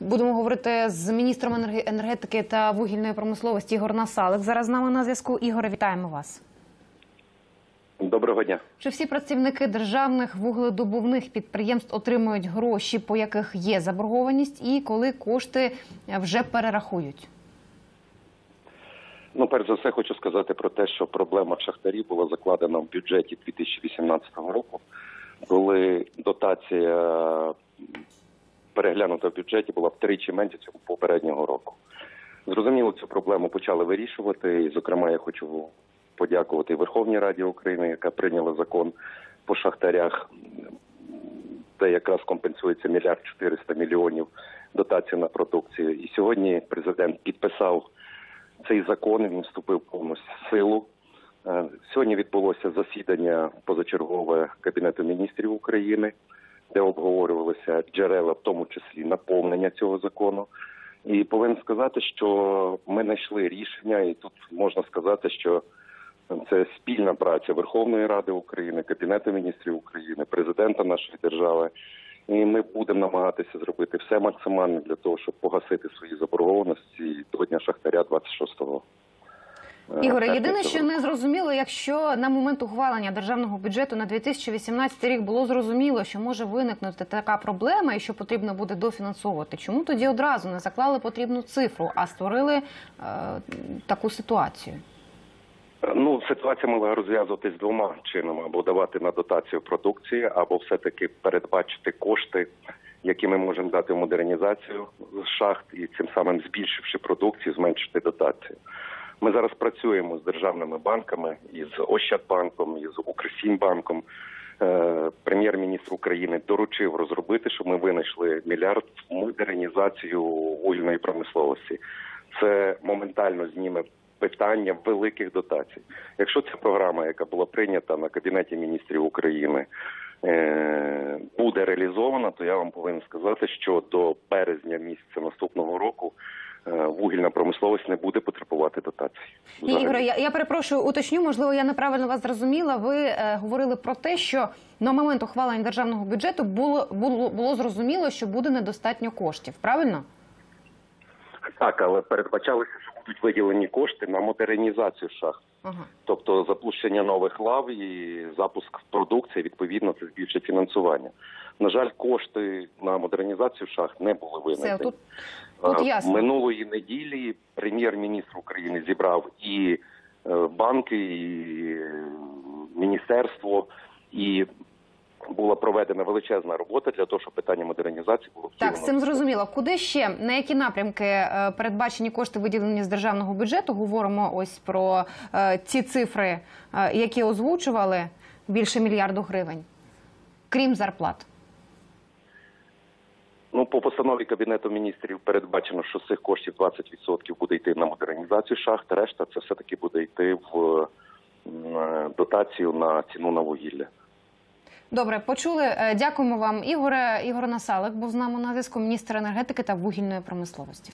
Будемо говорити з міністром енергетики та вугільної промисловості Ігор Насалик. Зараз з нами на зв'язку. Ігоре, вітаємо вас. Доброго дня. Чи всі працівники державних вугледобувних підприємств отримують гроші, по яких є заборгованість, і коли кошти вже перерахують? Ну, перш за все, хочу сказати про те, що проблема шахтарів була закладена в бюджеті 2018 року, коли дотація переглянута в бюджеті була втричі менше цього попереднього року. Зрозуміло, цю проблему почали вирішувати. І, зокрема, я хочу подякувати Верховній Раді України, яка прийняла закон по шахтарях, де якраз компенсується мільярд 400 мільйонів дотації на продукцію. І сьогодні президент підписав цей закон. Він вступив повністю в силу. Е, Сьогодні відбулося засідання позачергове Кабінету міністрів України, де обговорювалися джерела, в тому числі наповнення цього закону. І повинен сказати, що ми знайшли рішення, і тут можна сказати, що це спільна праця Верховної Ради України, Кабінету міністрів України, президента нашої держави. І ми будемо намагатися зробити все максимально для того, щоб погасити свої заборгованості до дня шахтаря 26-го. Е, Ігоре, єдине, що не зрозуміло, якщо на момент ухвалення державного бюджету на 2018 рік було зрозуміло, що може виникнути така проблема і що потрібно буде дофінансовувати, чому тоді одразу не заклали потрібну цифру, а створили е, таку ситуацію? Ну, ситуація могла розв'язуватись двома чинами: або давати на дотацію продукції, або все-таки передбачити кошти, які ми можемо дати в модернізацію шахт, і цим самим збільшивши продукцію, зменшити дотацію. Ми зараз працюємо з державними банками, із Ощадбанком, із Укрсімбанком. Е, Прем'єр-міністр України доручив розробити, щоб ми винайшли мільярд в модернізацію вугільної промисловості. Це моментально зніме питання великих дотацій. Якщо ця програма, яка була прийнята на кабінеті міністрів України, е, буде реалізована, то я вам повинен сказати, що до березня місяця наступного року вугільна промисловість не буде потребувати дотацій. Ігоре, я, я перепрошую, уточню, можливо, я неправильно вас зрозуміла. Ви е, говорили про те, що на момент ухвалення державного бюджету було, було, було зрозуміло, що буде недостатньо коштів. Правильно? Так, але передбачалося, що будуть виділені кошти на модернізацію шахт. Ага. Тобто запущення нових лав і запуск продукції, відповідно, це збільшить фінансування. На жаль, кошти на модернізацію шахт не були Все, винайдені. тут, тут Е, ясно. Минулої неділі прем'єр-міністр України зібрав і е, банки, і е, міністерство, і була проведена величезна робота для того, щоб питання модернізації було Так, з цим зрозуміло. Куди ще на які напрямки передбачені кошти виділені з державного бюджету? Говоримо ось про ці цифри, які озвучували більше мільярду гривень, крім зарплат. По постанові Кабінету міністрів передбачено, що з цих коштів 20% буде йти на модернізацію шахт, решта це все-таки буде йти в е, дотацію на ціну на вугілля. Добре, почули. Е, Дякуємо вам, Ігоре. Ігор Насалик був з нами на зв'язку, міністр енергетики та вугільної промисловості.